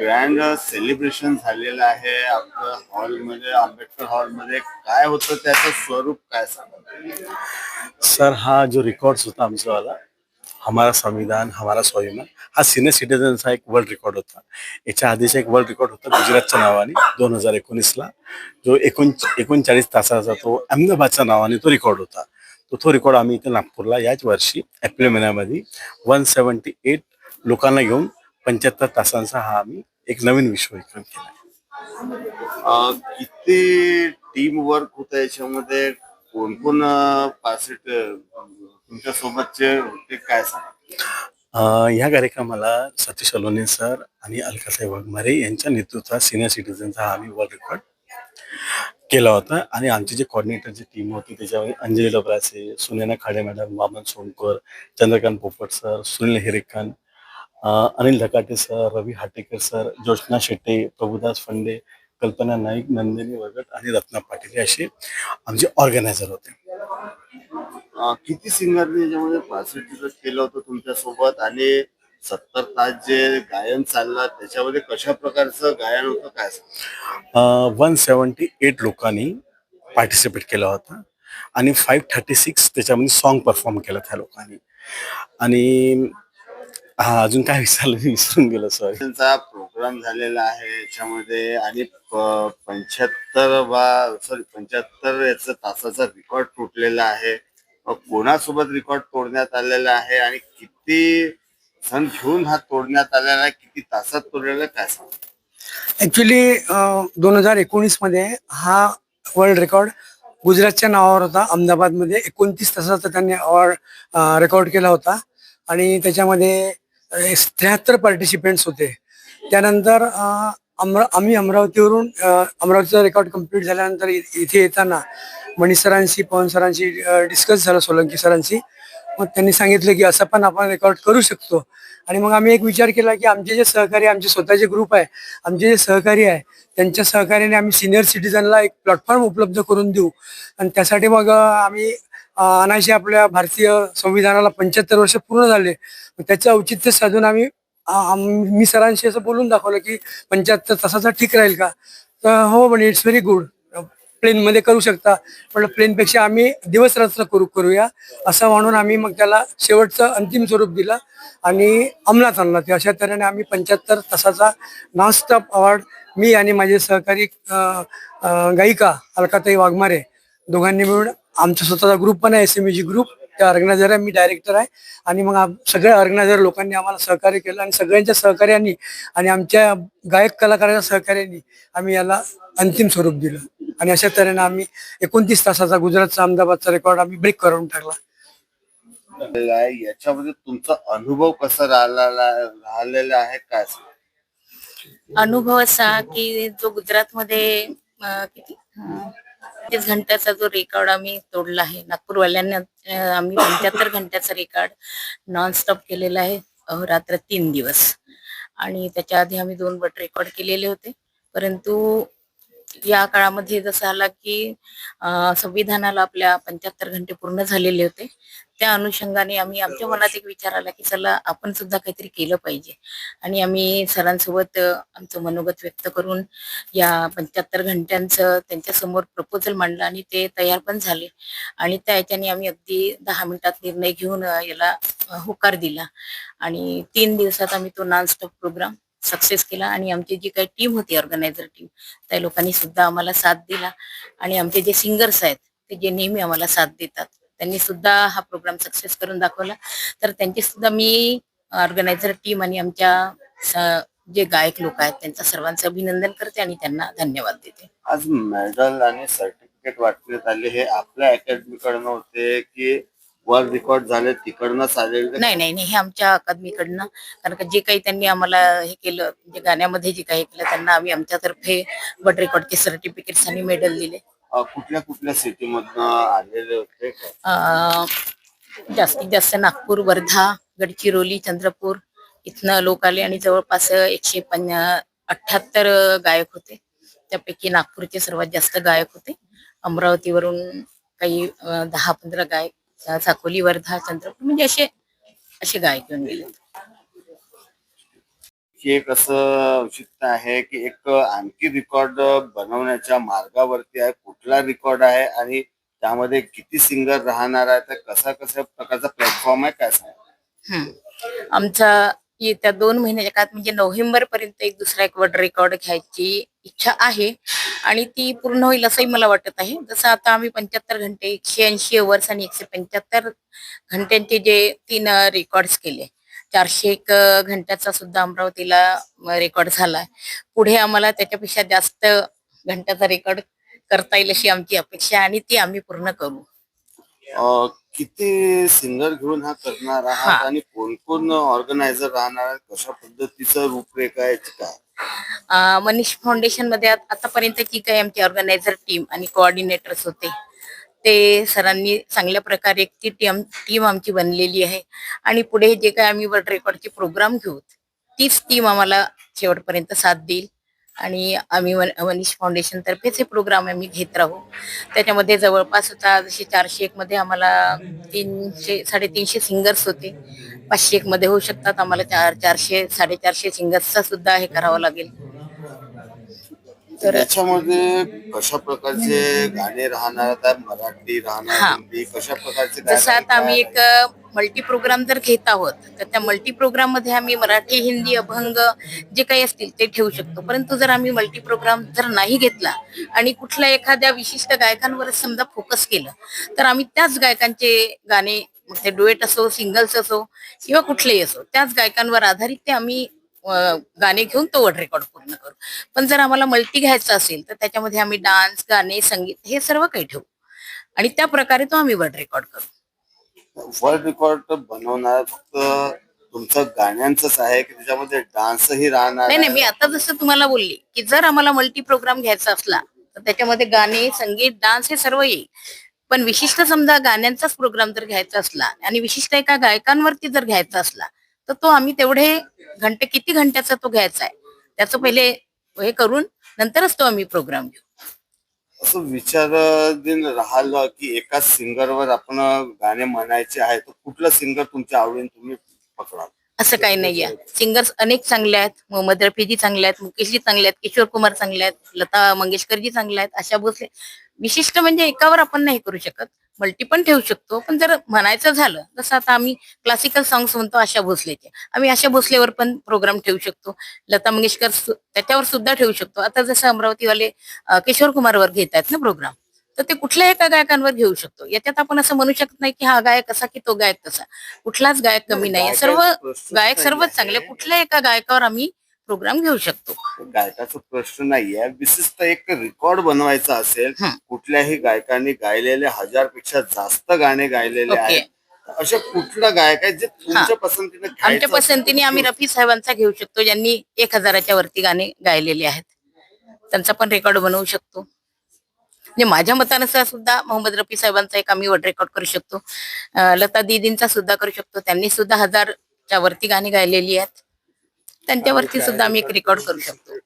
Grand celebration झालेलं आहे. आपलं हॉलमध्ये आंबेडकर हॉलमध्ये काय होतं त्याचं स्वरूप काय सांगा? सर हा जो रेकॉर्ड होता आमचा हमारा संविधान हमारा स्वाभिमान हा सिनियर सिटीजनचा एक वर्ल्ड रेकॉर्ड होता. याच्या आधीचा एक वर्ल्ड रेकॉर्ड होता गुजरातच्या नावाने दोन हजार एकोणीसला. जो एकोण एकोणचाळीस तासाचा तो अहमदाबादच्या नावाने तो रेकॉर्ड होता. तो तो रेकॉर्ड आम्ही इथे नागपूरला याच वर्षी एप्रिल महिन्यामध्ये वन सेवन्टी एट लोकांना घेऊन पंच्याहत्तर तासांचा हा आम्ही एक नवीन विश्वविक्रम केला अं, किती टीम वर्क होतं याच्यामध्ये कोण कोण पासेट तुमच्या सोबतचे होते काय सांगा अ, या कार्यक्रमाला सतीश अलोने सर आणि अलकासाहेब वाघमारे यांच्या नेतृत्वात सिनियर सिटीजनचा हा आम्ही वर्ल्ड रेकॉर्ड केला होता. आणि आमची जे कॉर्डिनेटरची टीम होती त्याच्यामध्ये अंजली डबराचे सुनैना खाडे मॅडम वामन सोनकर चंद्रकांत पोपट सर सुनील हिरेखन अ, अनिल धकाटे सर रवी हाटेकर सर ज्योत्ना शेट्टे प्रभुदास फंडे कल्पना नाईक नंदिनी वगट आणि रत्ना पाटील हे असे आमचे ऑर्गनायझर होते. अं, किती सिंगरने याच्यामध्ये पार्टिसिपेट केलं होतं तुमच्यासोबत आणि सत्तर तास जे गायन चाललं त्याच्यामध्ये कशा प्रकारचं गायन होतं काय सांगा वन सेवन्टी एट लोकांनी पार्टिसिपेट केला होता. आणि फाईव्ह थर्टी सिक्स त्याच्यामध्ये सॉन्ग परफॉर्म केलं त्या लोकांनी. आणि हा अजून काय विचारलं मी विसरून गेलो सॉरी त्यांचा प्रोग्राम झालेला आहे याच्यामध्ये आणि पंच्याहत्तर बा सॉरी पंच्याहत्तर याचा तासाचा रेकॉर्ड तुटलेला आहे. कोणासोबत रेकॉर्ड तोडण्यात आलेला आहे आणि किती सण घेऊन हा तोडण्यात आलेला आहे किती तासात तोडलेला आहे काय सांगा? ऍक्च्युली दोन हजार एकोणीसमध्ये हा वर्ल्ड रेकॉर्ड गुजरातच्या नावावर होता. अहमदाबादमध्ये एकोणतीस तासाचा त्यांनी अवॉर्ड रेकॉर्ड केला होता. आणि त्याच्यामध्ये त्र्याहत्तर पार्टिसिपेंट्स होते. त्यानंतर अ, अमरा आम्ही अमरावतीवरून अमरावतीचा रेकॉर्ड कंप्लीट झाल्यानंतर इथे येताना मणी सरांशी पवन सरांशी डिस्कस झालं सोलंकी सरांशी. मग त्यांनी सांगितलं की असं पण आपण रेकॉर्ड करू शकतो. आणि मग आम्ही एक विचार केला की आमचे जे सहकारी आमचे स्वतःचे ग्रुप आहे आमचे जे सहकारी आहे त्यांच्या सहकार्याने आम्ही सिनियर सिटीजनला एक प्लॅटफॉर्म उपलब्ध करून देऊ. आणि त्यासाठी मग आम्ही अनाशी आपल्या भारतीय संविधानाला पंच्याहत्तर वर्ष पूर्ण झाले. त्याचं औचित्य साधून आम्ही मी सरांशी असं बोलून दाखवलं की पंच्याहत्तर तासाचा ठीक राहील का? तर हो म्हणे इट्स व्हेरी गुड प्लेनमध्ये करू शकता. पण प्लेनपेक्षा आम्ही दिवस रात्र करू करूया. असं म्हणून आम्ही मग त्याला शेवटचं अंतिम स्वरूप दिलं आणि अंमलात आणला. ते अशा तऱ्हेने आम्ही पंच्याहत्तर तासाचा नॉनस्टॉप अवॉर्ड मी आणि माझे सहकारी गायिका अलकाताई वाघमारे दोघांनी मिळून आमचा स्वतःचा ग्रुप पण आहे एस एम ग्रुप त्या ऑर्गनायझर आहे मी डायरेक्टर आहे. आणि मग सगळ्या ऑर्गनायझर लोकांनी आम्हाला सहकार्य केलं आणि सगळ्यांच्या सहकार्याने आणि आमच्या गायक कलाकारांच्या सहकार्याने आम्ही याला अंतिम स्वरूप दिलं. आणि अशा तऱ्हेने आम्ही एकोणतीस तासाचा गुजरातचा अहमदाबादचा रेकॉर्ड आम्ही ब्रेक करून टाकला. याच्यामध्ये तुमचा अनुभव कसा राहिला राहिलेला आहे काय? अनुभव असा की जो गुजरातमध्ये किती? अं, घंट्याचा जो रेकॉर्ड आम्ही तोडला आहे नागपूरवाल्यांना आम्ही पंच्याहत्तर घंट्याचा रेकॉर्ड नॉनस्टॉप केलेला आहे अहोरात्र तीन दिवस. आणि त्याच्या आधी आम्ही दोन बट रेकॉर्ड केलेले होते. परंतु या काळामध्ये जसं आला की संविधानाला आपल्या पंच्याहत्तर घंटे पूर्ण झालेले होते. त्या अनुषंगाने आम्ही आमच्या मनात एक विचार आला की चला आपण सुद्धा काहीतरी केलं पाहिजे. आणि आम्ही सरांसोबत आमचं मनोगत व्यक्त करून या पंच्याहत्तर घंट्यांचं त्यांच्यासमोर प्रपोजल मांडलं आणि ते तयार पण झाले. आणि त्या याच्याने आम्ही अगदी दहा मिनिटात निर्णय घेऊन याला होकार दिला. आणि तीन दिवसात आम्ही तो नॉनस्टॉप प्रोग्राम सक्सेस केला आणि आमची जी काही टीम होती ऑर्गनायझर टीम त्या लोकांनी सुद्धा आम्हाला साथ दिला. आणि आमचे जे सिंगर्स आहेत ते जे नेहमी आम्हाला साथ देतात. त्यांनी सुद्धा हा प्रोग्राम सक्सेस करून दाखवला. तर त्यांची सुद्धा मी ऑर्गनायझर टीम आणि आमच्या जे गायक लोक आहेत त्यांचं सर्वांचं अभिनंदन करते आणि त्यांना धन्यवाद देते. आज मेडल आणि सर्टिफिकेट वाटण्यात आले हे आपल्या अकॅडमी कडनं होते की वर्ल्ड रेकॉर्ड झाले तिकडनंच आलेले नाही नाही नाही हे आमच्या अकादमीकडनं कारण का जे काही त्यांनी आम्हाला हे केलं म्हणजे गाण्यामध्ये जे काही केलं त्यांना आम्ही आमच्यातर्फे बट रेकॉर्डचे सर्टिफिकेट्स आणि मेडल दिले. कुठल्या कुठल्या सिटीमधनं आलेले होते? अं, जास्तीत जास्त नागपूर वर्धा गडचिरोली चंद्रपूर इथनं लोक आले आणि जवळपास एकशे पन्ना अठ्याहत्तर गायक होते. त्यापैकी नागपूरचे सर्वात जास्त गायक होते. अमरावतीवरून काही अं, दहा पंधरा गायक साकोली वर्धा चंद्रपूर म्हणजे असे असे गायक येऊन गेले हे एक असं औचित्य आहे की एक आणखी रेकॉर्ड बनवण्याच्या मार्गावरती आहे कुठला रेकॉर्ड आहे आणि त्यामध्ये किती सिंगर राहणार आहे तर कसा कसा प्रकारचा प्लॅटफॉर्म आहे काय सांग हम्म. आमचा येत्या दोन महिन्याच्या काळात म्हणजे नोव्हेंबर पर्यंत एक दुसरा एक वर्ल्ड रेकॉर्ड घ्यायची इच्छा आहे आणि ती पूर्ण होईल असंही मला वाटत आहे. जसं आता आम्ही पंच्याहत्तर घंटे एकशे ऐंशी ओव्हर्स आणि एकशे पंच्याहत्तर घंट्यांचे जे तीन रेकॉर्ड्स केले. चारशे एक घंट्याचा सुद्धा अमरावतीला रेकॉर्ड झालाय. पुढे आम्हाला त्याच्यापेक्षा जास्त घंट्याचा रेकॉर्ड करता येईल अशी आमची अपेक्षा आहे आणि ती आम्ही पूर्ण करू. अं, किती सिंगर घेऊन हा करणार आहात हा. आणि कोण कोण ऑर्गनायझर राहणार कशा पद्धतीचं रूपरेखा आहे याची काय? अं, मनीष फाउंडेशनमध्ये आत- आतापर्यंतची काही आमची ऑर्गनायझर टीम आणि कोऑर्डिनेटर्स होते ते सरांनी चांगल्या प्रकारे ती टीम टीम आमची बनलेली आहे. आणि पुढे जे काही आम्ही वर्ल्ड रेकॉर्डचे प्रोग्राम घेऊ तीच टीम आम्हाला शेवटपर्यंत साथ देईल. आणि आम्ही मन- मनीष फाउंडेशन तर्फेच हे प्रोग्राम आम्ही घेत राहू. त्याच्यामध्ये जवळपास होता जसे चारशे एक मध्ये आम्हाला तीनशे साडेतीनशे सिंगर्स होते. पाचशे एक मध्ये होऊ शकतात. आम्हाला चार चारशे साडेचारशे सिंगर्सचा सुद्धा हे करावं लागेल. तर याच्यामध्ये कशा प्रकारचे गाणे राहणार आहेत मराठी राहणार. हिंदी कशा प्रकारचे गाणे जसं आता आम्ही एक मल्टी प्रोग्राम जर घेत आहोत तर त्या मल्टी प्रोग्राममध्ये आम्ही मराठी हिंदी अभंग जे काही असतील ते ठेवू शकतो परंतु जर आम्ही मल्टी प्रोग्राम जर नाही घेतला आणि कुठल्या एखाद्या विशिष्ट गायकांवर समजा फोकस केलं तर आम्ही त्याच गायकांचे गाणे मग ते डुएट असो सिंगल्स असो किंवा कुठलेही असो त्याच गायकांवर आधारित ते आम्ही गाणे घेऊन तो वर्ड रेकॉर्ड पूर्ण करू. पण जर आम्हाला मल्टी घ्यायचा असेल तर त्याच्यामध्ये आम्ही डान्स गाणे संगीत हे सर्व काही ठेवू. आणि त्या प्रकारे तो आम्ही वर्ड रेकॉर्ड करू. वर्ल्ड रेकॉर्ड बनवणार फक्त तुमचं गाण्यांचंच आहे की त्याच्यामध्ये डान्सही राहणार नाही नाही मी? आता जसं तुम्हाला बोलली की जर आम्हाला मल्टी प्रोग्राम घ्यायचा असला तर त्याच्यामध्ये गाणे संगीत डान्स हे सर्व येईल. पण विशिष्ट समजा गाण्यांचाच प्रोग्राम जर घ्यायचा असला आणि विशिष्ट एका गायकांवरती जर घ्यायचा असला तर तो आम्ही तेवढे घंटे किती घंट्याचा तो घ्यायचा आहे त्याचं पहिले हे करून नंतरच तो आम्ही प्रोग्राम घेऊ. असं विचार दिन राहिलं की एकाच सिंगरवर आपण गाणे म्हणायचे आहे तर कुठलं सिंगर तुमच्या आवडीने तुम्ही पकडाल? असं काही नाहीये. सिंगर्स अनेक चांगले आहेत. मोहम्मद रफीजी चांगले आहेत मुकेशजी चांगले आहेत किशोर कुमार चांगले आहेत लता मंगेशकरजी चांगले आहेत आशा भोसले. विशिष्ट म्हणजे एकावर आपण नाही करू शकत. मल्टी पण ठेवू शकतो. पण जर म्हणायचं झालं जसं आता आम्ही क्लासिकल सॉंग्स म्हणतो आशा भोसलेचे. आम्ही आशा भोसलेवर पण प्रोग्राम ठेवू शकतो. लता मंगेशकर त्याच्यावर सुद्धा ठेवू शकतो. आता जसं अमरावतीवाले किशोर कुमारवर घेत आहेत ना प्रोग्राम तर ते कुठल्याही एका गायकांवर घेऊ शकतो. याच्यात आपण असं म्हणू शकत नाही की हा गायक असा की तो गायक तसा. कुठलाच गायक कमी नाही सर्व गायक सर्वच. चांगले. कुठल्या एका गायकावर आम्ही प्रोग्राम घेऊ शकतो. गायकाचा प्रश्न नाहीये. विशिष्ट एक रेकॉर्ड बनवायचा असेल हं. कुठल्याही गायकांनी गायलेले हजारपेक्षा जास्त गाणे गायलेले ओके. आहेत. तर अशा कुठलं गायक आहे जे तुमच्या पसंतीने आमच्या घ्यायचं पसंतीने आम्ही रफी साहेबांचा घेऊ शकतो ज्यांनी एक हजाराच्या वरती गाणे गायलेले आहेत. त्यांचा पण रेकॉर्ड बनवू शकतो. म्हणजे माझ्या मतानुसार सुद्धा मोहम्मद रफी साहेबांचा एक आम्ही रेकॉर्ड करू शकतो. अं, लता दीदींचा सुद्धा करू शकतो. त्यांनी सुद्धा हजारच्या वरती गाणी गायलेली आहेत. त्यांच्यावरती सुद्धा आम्ही एक रेकॉर्ड करू शकतो.